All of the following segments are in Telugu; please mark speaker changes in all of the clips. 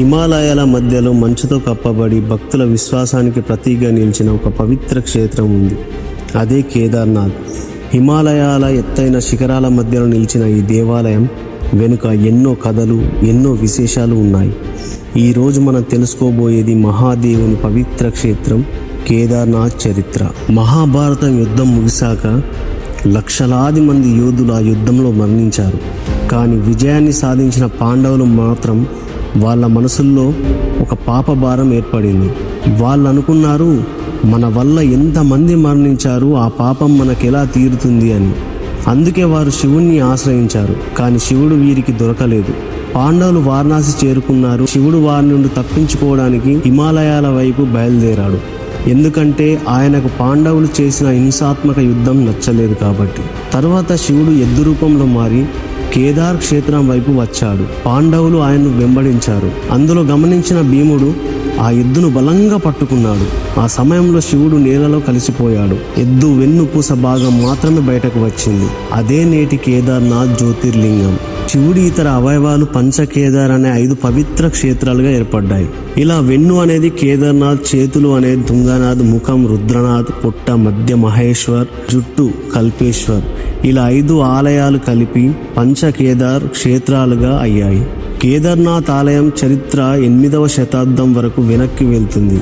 Speaker 1: హిమాలయాల మధ్యలో మంచుతో కప్పబడి భక్తుల విశ్వాసానికి ప్రతీగా నిలిచిన ఒక పవిత్ర క్షేత్రం ఉంది. అదే కేదార్నాథ్. హిమాలయాల ఎత్తైన శిఖరాల మధ్యలో నిలిచిన ఈ దేవాలయం వెనుక ఎన్నో కథలు ఎన్నో విశేషాలు ఉన్నాయి. ఈరోజు మనం తెలుసుకోబోయేది మహాదేవుని పవిత్ర క్షేత్రం కేదార్నాథ్ చరిత్ర. మహాభారతం యుద్ధం ముగిశాక లక్షలాది మంది యోధులు ఆ యుద్ధంలో మరణించారు. కానీ విజయాన్ని సాధించిన పాండవులు మాత్రం వాళ్ళ మనసుల్లో ఒక పాప భారం ఏర్పడింది. వాళ్ళు అనుకున్నారు మన వల్ల ఎంతమంది మరణించారు ఆ పాపం మనకెలా తీరుతుంది అని. అందుకే వారు శివుణ్ణి ఆశ్రయించారు కానీ శివుడు వీరికి దొరకలేదు. పాండవులు వారణాసి చేరుకున్నారు శివుడు వారి నుండి తప్పించుకోవడానికి హిమాలయాల వైపు బయలుదేరాడు. ఎందుకంటే ఆయనకు పాండవులు చేసిన హింసాత్మక యుద్ధం నచ్చలేదు కాబట్టి. తర్వాత శివుడు ఎద్దు రూపంలో మారి కేదార్ క్షేత్రం వైపు వచ్చాడు. పాండవులు ఆయన్ను వెంబడించారు. అందులో గమనించిన భీముడు ఆ ఎద్దును బలంగా పట్టుకున్నాడు. ఆ సమయంలో శివుడు నేలలో కలిసిపోయాడు. ఎద్దు వెన్నుపూస భాగం మాత్రమే బయటకు వచ్చింది. అదే నేటి కేదార్నాథ్ జ్యోతిర్లింగం. శివుడి ఇతర అవయవాలు పంచకేదార్ అనే ఐదు పవిత్ర క్షేత్రాలుగా ఏర్పడ్డాయి. ఇలా వెన్ను అనేది కేదార్నాథ్ చేతులు అనేది దుంగనాథ్ ముఖం రుద్రనాథ్ పుట్ట మధ్య మహేశ్వర్ జుట్టు కల్పేశ్వర్. ఇలా ఐదు ఆలయాలు కలిపి పంచకేదార్ క్షేత్రాలుగా అయ్యాయి. కేదార్నాథ్ ఆలయం చరిత్ర ఎనిమిదవ శతాబ్దం వరకు వెనక్కి వెళ్తుంది.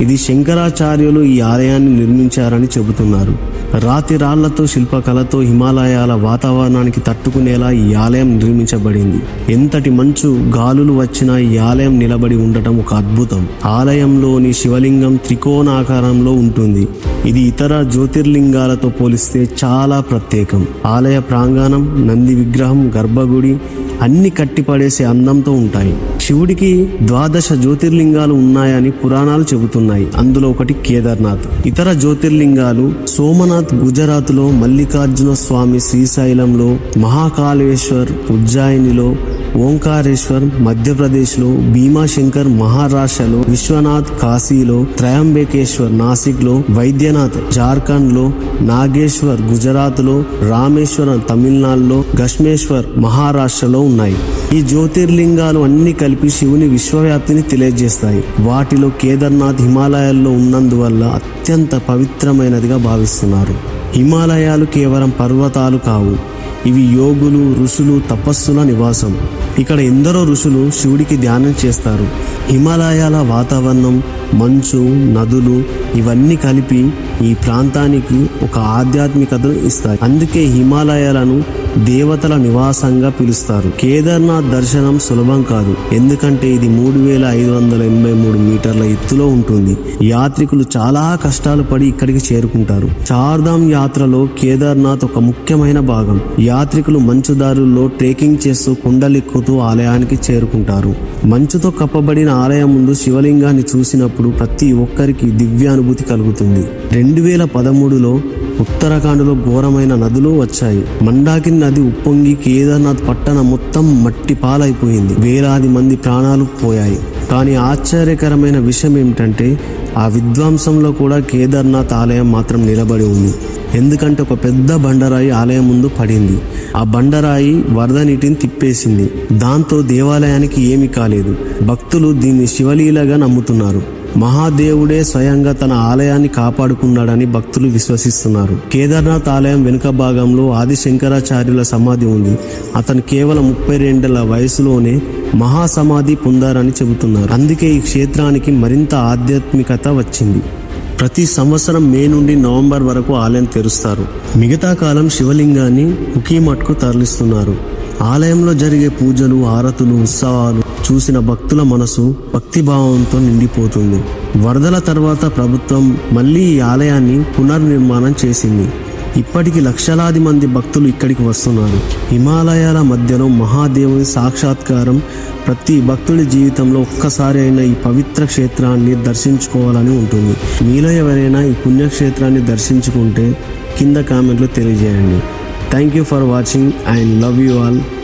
Speaker 1: ఇది శంకరాచార్యులు ఈ ఆలయాన్ని నిర్మించారని చెబుతున్నారు. రాతి రాళ్ళతో శిల్పకళతో హిమాలయాల వాతావరణానికి తట్టుకునేలా ఈ ఆలయం నిర్మించబడింది. ఎంతటి మంచు గాలులు వచ్చినా ఈ ఆలయం నిలబడి ఉండటం ఒక అద్భుతం. ఆలయంలోని శివలింగం త్రికోణాకారంలో ఉంటుంది. ఇది ఇతర జ్యోతిర్లింగాలతో పోలిస్తే చాలా ప్రత్యేకం. ఆలయ ప్రాంగణం నంది విగ్రహం గర్భగుడి అన్ని కట్టిపడేసే అందంతో ఉంటాయి. శివుడికి ద్వాదశ జ్యోతిర్లింగాలు ఉన్నాయని పురాణాలు చెబుతున్నాయి. అందులో ఒకటి కేదార్నాథ్. ఇతర జ్యోతిర్లింగాలు సోమనాథ్ గుజరాత్లో మల్లికార్జున స్వామి శ్రీశైలంలో మహాకాళేశ్వర్ ఉజ్జాయినిలో ఓంకారేశ్వర్ మధ్యప్రదేశ్లో భీమాశంకర్ మహారాష్ట్రలో విశ్వనాథ్ కాశీలో త్రయంబకేశ్వర్ నాసిక్లో వైద్యనాథ్ జార్ఖండ్లో నాగేశ్వర్ గుజరాత్లో రామేశ్వరం తమిళనాడులో గష్మేశ్వర్ మహారాష్ట్రలో ఉన్నాయి. ఈ జ్యోతిర్లింగాలు అన్ని కలిపి శివుని విశ్వవ్యాప్తిని తెలియజేస్తాయి. వాటిలో కేదార్నాథ్ హిమాలయాల్లో ఉన్నందువల్ల అత్యంత పవిత్రమైనదిగా భావిస్తున్నారు. హిమాలయాలు కేవలం పర్వతాలు కావు. ఇవి యోగులు ఋషులు తపస్సుల నివాసం. ఇక్కడ ఎందరో ఋషులు శివుడికి ధ్యానం చేస్తారు. హిమాలయాల వాతావరణం మంచు నదులు ఇవన్నీ కలిపి ఈ ప్రాంతానికి ఒక ఆధ్యాత్మికతను ఇస్తాయి. అందుకే హిమాలయాలను దేవతల నివాసంగా పిలుస్తారు. కేదార్నాథ్ దర్శనం సులభం కాదు. ఎందుకంటే ఇది మూడు వేల ఐదు వందల ఎనభై మూడు మీటర్ల ఎత్తులో ఉంటుంది. యాత్రికులు చాలా కష్టాలు పడి ఇక్కడికి చేరుకుంటారు. చార్ధామ్ యాత్రలో కేదార్నాథ్ ఒక ముఖ్యమైన భాగం. యాత్రికులు మంచుదారుల్లో ట్రెక్కింగ్ చేస్తూ కొండలెక్కుతూ ఆలయానికి చేరుకుంటారు. మంచుతో కప్పబడిన ఆలయం ముందు శివలింగాన్ని చూసినప్పుడు ప్రతి ఒక్కరికి దివ్యానుభూతి కలుగుతుంది. రెండు వేల పదమూడులో ఉత్తరాఖండ్లో ఘోరమైన నదులు వచ్చాయి. మండాకిని నది ఉప్పొంగి కేదార్నాథ్ పట్టణ మొత్తం మట్టి పాలైపోయింది. వేలాది మంది ప్రాణాలు పోయాయి. కానీ ఆశ్చర్యకరమైన విషయం ఏమిటంటే ఆ విధ్వంసంలో కూడా కేదార్నాథ్ ఆలయం మాత్రం నిలబడి ఉంది. ఎందుకంటే ఒక పెద్ద బండరాయి ఆలయం ముందు పడింది. ఆ బండరాయి వరద నీటిని తిప్పేసింది. దాంతో దేవాలయానికి ఏమీ కాలేదు. భక్తులు దీన్ని శివలీలగా నమ్ముతున్నారు. మహాదేవుడే స్వయంగా తన ఆలయాన్ని కాపాడుకున్నాడని భక్తులు విశ్వసిస్తున్నారు. కేదార్నాథ్ ఆలయం వెనుక భాగంలో ఆది శంకరాచార్యుల సమాధి ఉంది. అతను కేవలం ముప్పై రెండేళ్ళ వయసులోనే మహాసమాధి పొందారని చెబుతున్నారు. అందుకే ఈ క్షేత్రానికి మరింత ఆధ్యాత్మికత వచ్చింది. ప్రతి సంవత్సరం మే నుండి నవంబర్ వరకు ఆలయం తెరుస్తారు. మిగతా కాలం శివలింగాన్ని ఉకీమట్కు తరలిస్తున్నారు. ఆలయంలో జరిగే పూజలు ఆరతులు ఉత్సవాలు చూసిన భక్తుల మనసు భక్తిభావంతో నిండిపోతుంది. వరదల తర్వాత ప్రభుత్వం మళ్ళీ ఈ ఆలయాన్ని పునర్నిర్మాణం చేసింది. ఇప్పటికి లక్షలాది మంది భక్తులు ఇక్కడికి వస్తున్నారు. హిమాలయాల మధ్యలో మహాదేవుని సాక్షాత్కారం ప్రతి భక్తుడి జీవితంలో ఒక్కసారి అయినా ఈ పవిత్ర క్షేత్రాన్ని దర్శించుకోవాలని ఉంటుంది. మీలో ఎవరైనా ఈ పుణ్యక్షేత్రాన్ని దర్శించుకుంటే కింద కామెంట్లో తెలియజేయండి. Thank you for watching and love you all.